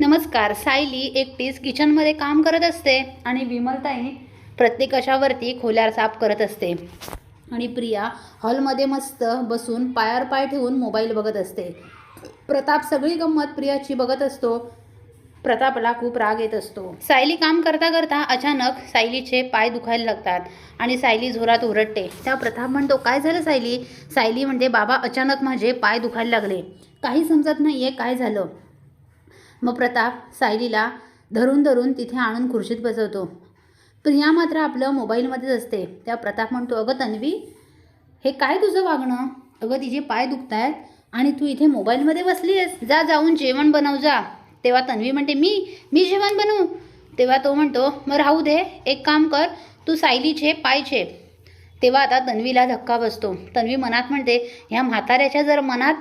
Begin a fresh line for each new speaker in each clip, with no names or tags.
नमस्कार सायली एकटीच किचनमध्ये काम करत असते आणि विमलताई प्रत्येक अशावरती खोल्या साफ करत असते. आणि प्रिया हॉलमध्ये मस्त बसून पायावर पाय ठेवून मोबाईल बघत असते. प्रताप सगळी गंमत प्रियाची बघत असतो. प्रतापला खूप राग येत असतो. सायली काम करता करता अचानक सायलीचे पाय दुखायला लागतात आणि सायली झोरात ओरडते. त्या प्रताप म्हणतो काय झालं सायली? सायली म्हणते बाबा अचानक माझे पाय दुखायला लागले. काही समजत नाही आहे काय झालं. मग प्रताप सायलीला धरून धरून तिथे आणून खुर्शीत बसवतो. प्रिया मात्र आपलं मोबाईलमध्येच असते. त्या प्रताप म्हणतो अगं तन्वी हे काय तुझं वागणं? अगं तिचे पाय दुखत आहेत आणि तू इथे मोबाईलमध्ये बसली आहेस जा जाऊन जेवण बनव जा. तेव्हा तन्वी म्हणते मी मी जेवण बनवू? तेव्हा तो म्हणतो मग राहू दे. एक काम कर तू सायलीचे पायचे तेव्हा आता तन्वीला धक्का बसतो. तन्वी मनात म्हणते ह्या म्हाताऱ्याच्या जर मनात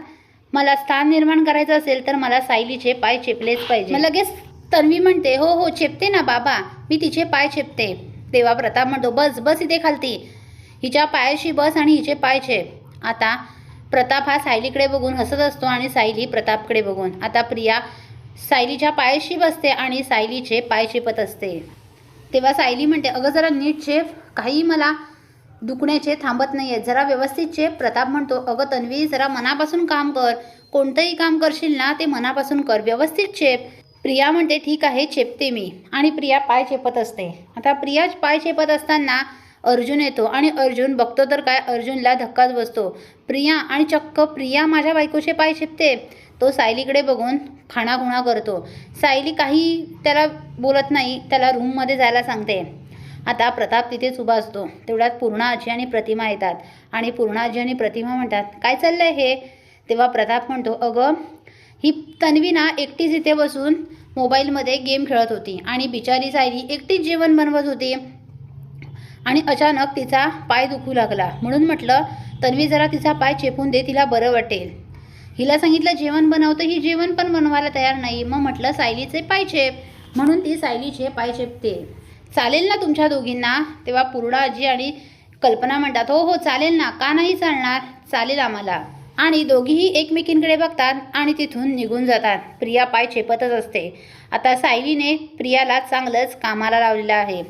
मला स्थान निर्माण करायचं असेल तर मला सायलीचे पाय चेपलेच पाहिजे. मग लगेच तन्वी म्हणते हो हो चेपते ना बाबा मी तिचे पाय चेपते. तेव्हा प्रताप म्हणतो बस बस इथे खालती. हिच्या पायाशी बस आणि हिचे पाय चेप. आता प्रताप हा सायलीकडे बघून हसत असतो आणि सायली प्रतापकडे बघून. आता प्रिया सायलीच्या पायाशी बसते आणि सायलीचे पाय चेपत असते. तेव्हा सायली म्हणते अगं जरा नीट चेप. काही मला दुखण्याचे थांबत नाही आहेत जरा व्यवस्थित चेप प्रताप म्हणतो अगं तन्वी जरा मनापासून काम कर. कोणतंही काम करशील ना ते मनापासून कर. व्यवस्थित चेप. प्रिया म्हणते ठीक आहे चेपते मी. आणि प्रिया पाय चेपत असते. आता प्रिया पाय चेपत असताना अर्जुन येतो आणि अर्जुन बघतो तर काय अर्जुनला धक्काच बसतो. प्रिया आणि चक्क प्रिया माझ्या बायकोचे पाय चेपते. तो सायलीकडे बघून खाणाखुणा करतो. सायली काही त्याला बोलत नाही त्याला रूममध्ये जायला सांगते. आता प्रताप तिथेच उभा असतो. तेवढ्यात पूर्णाजी आणि प्रतिमा येतात. आणि पूर्णाजी आणि प्रतिमा म्हणतात काय चाललंय हे? तेव्हा प्रताप म्हणतो अगं ही तन्वी ना एकटीच इथे बसून मोबाईलमध्ये गेम खेळत होती आणि बिचारी सायली एकटीच जेवण बनवत होती आणि अचानक तिचा पाय दुखू लागला. म्हणून म्हटलं तन्वी जरा तिचा पाय चेपून दे तिला बरं वाटेल. हिला सांगितलं जेवण बनवतं ही जेवण पण बनवायला तयार नाही. मग म्हटलं सायलीचे पाय चेप. म्हणून ती सायलीचे पाय चेपते. चालेल ना तुमच्या दोघींना? तेव्हा पूर्णा आजी आणि कल्पना म्हणतात हो हो चालेल ना का नाही चालणार? चालेल आम्हाला. आणि दोघीही एकमेकींकडे बघतात आणि तिथून निघून जातात. प्रिया पाय चेपतच असते. आता सायलीने प्रियाला चांगलंच कामाला लावलेलं आहे.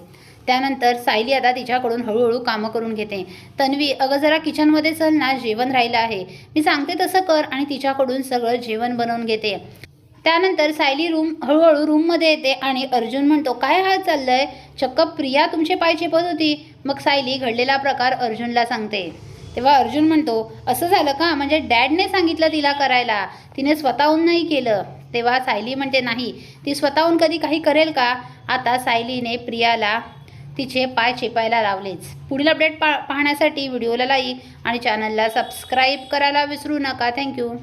त्यानंतर सायली आता तिच्याकडून हळूहळू कामं करून घेते. तन्वी अगं जरा किचनमध्ये चल ना जेवण राहिलं आहे. मी सांगते तसं कर आणि तिच्याकडून सगळं जेवण बनवून घेते. त्यानंतर सायली रूम हळूहळू रूममध्ये येते आणि अर्जुन म्हणतो काय हाल चाललंय? चक्क प्रिया तुमचे पाय चेपत होती. मग सायली घडलेला प्रकार अर्जुनला सांगते. तेव्हा अर्जुन म्हणतो असं झालं का? म्हणजे डॅडने सांगितलं तिला करायला. तिने स्वतःहून नाही केलं. तेव्हा सायली म्हणते नाही ती स्वतःहून कधी काही करेल का? आता सायलीने प्रियाला तिचे पाय चेपायला लावलेच. पुढील अपडेट पा पाहण्यासाठी व्हिडिओला लाईक आणि चॅनलला सबस्क्राईब करायला विसरू नका. थँक्यू